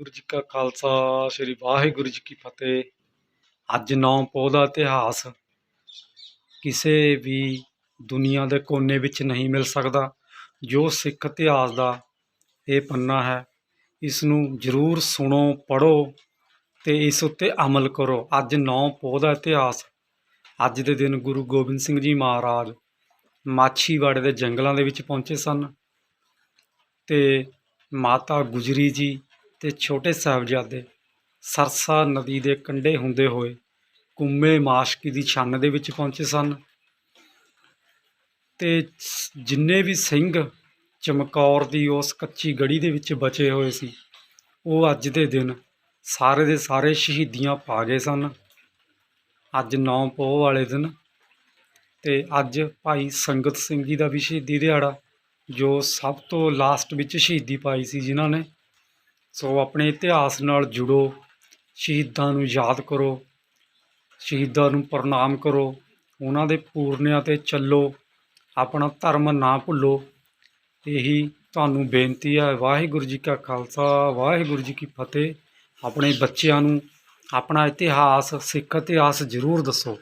ਵਾਹਿਗੁਰੂ ਜੀ ਕਾ ਖਾਲਸਾ, ਸ੍ਰੀ ਵਾਹਿਗੁਰੂ ਜੀ ਕੀ ਫਤਿਹ। ਅੱਜ ਨੌ ਪੋਹ ਦਾ ਇਤਿਹਾਸ ਕਿਸੇ ਵੀ ਦੁਨੀਆ ਦੇ ਕੋਨੇ ਵਿੱਚ ਨਹੀਂ ਮਿਲ ਸਕਦਾ। ਜੋ ਸਿੱਖ ਇਤਿਹਾਸ ਦਾ ਇਹ ਪੰਨਾ ਹੈ ਇਸ ਨੂੰ ਜ਼ਰੂਰ ਸੁਣੋ, ਪੜ੍ਹੋ ਤੇ ਇਸ ਉੱਤੇ ਅਮਲ ਕਰੋ। ਅੱਜ ਨੌ ਪੋਹ ਦਾ ਇਤਿਹਾਸ, ਅੱਜ ਦੇ ਦਿਨ ਗੁਰੂ ਗੋਬਿੰਦ ਸਿੰਘ ਜੀ ਮਹਾਰਾਜ ਮਾਛੀਵਾੜੇ ਦੇ ਜੰਗਲਾਂ ਦੇ ਵਿੱਚ ਪਹੁੰਚੇ ਸਨ ਤੇ ਮਾਤਾ ਗੁਜਰੀ ਜੀ ਤੇ ਛੋਟੇ ਸਾਹਿਬਜ਼ਾਦੇ ਸਰਸਾ ਨਦੀ ਦੇ ਕੰਢੇ ਹੁੰਦੇ ਹੋਏ ਕੁੰਮੇ ਮਾਸ਼ਕੀ ਦੀ ਛੰਨ ਦੇ ਵਿੱਚ ਪਹੁੰਚੇ ਸਨ ਤੇ ਜਿੰਨੇ ਵੀ ਸਿੰਘ ਚਮਕੌਰ ਦੀ ਉਸ ਕੱਚੀ ਗੜੀ ਦੇ ਵਿੱਚ ਬਚੇ ਹੋਏ ਸੀ, ਉਹ ਅੱਜ ਦੇ ਦਿਨ ਸਾਰੇ ਦੇ ਸਾਰੇ ਸ਼ਹੀਦੀਆਂ ਪਾ ਗਏ ਸਨ। ਅੱਜ ਨੌ ਪੋਹ ਵਾਲੇ ਦਿਨ ਤੇ ਅੱਜ ਭਾਈ ਸੰਗਤ ਸਿੰਘ ਜੀ ਦਾ ਵੀ ਸ਼ਹੀਦੀ ਦਿਹਾੜਾ, ਜੋ ਸਭ ਤੋਂ ਲਾਸਟ ਵਿੱਚ ਸ਼ਹੀਦੀ ਪਾਈ ਸੀ ਜਿਨ੍ਹਾਂ ਨੇ ਸੋ ਆਪਣੇ ਇਤਿਹਾਸ ਨਾਲ ਜੁੜੋ, ਸ਼ਹੀਦਾਂ ਨੂੰ ਯਾਦ ਕਰੋ, ਸ਼ਹੀਦਾਂ ਨੂੰ ਪ੍ਰਣਾਮ ਕਰੋ, ਉਹਨਾਂ ਦੇ ਪੂਰਨਿਆਂ ਤੇ ਚੱਲੋ, ਆਪਣਾ ਧਰਮ ਨਾ ਭੁੱਲੋ। ਇਹੀ ਤੁਹਾਨੂੰ ਬੇਨਤੀ ਹੈ, ਵਾਹਿਗੁਰੂ ਜੀ ਕਾ ਖਾਲਸਾ, ਵਾਹਿਗੁਰੂ ਜੀ ਕੀ ਫਤਿਹ। ਆਪਣੇ ਬੱਚਿਆਂ ਨੂੰ ਆਪਣਾ ਇਤਿਹਾਸ, ਸਿੱਖ ਇਤਿਹਾਸ ਜ਼ਰੂਰ ਦੱਸੋ।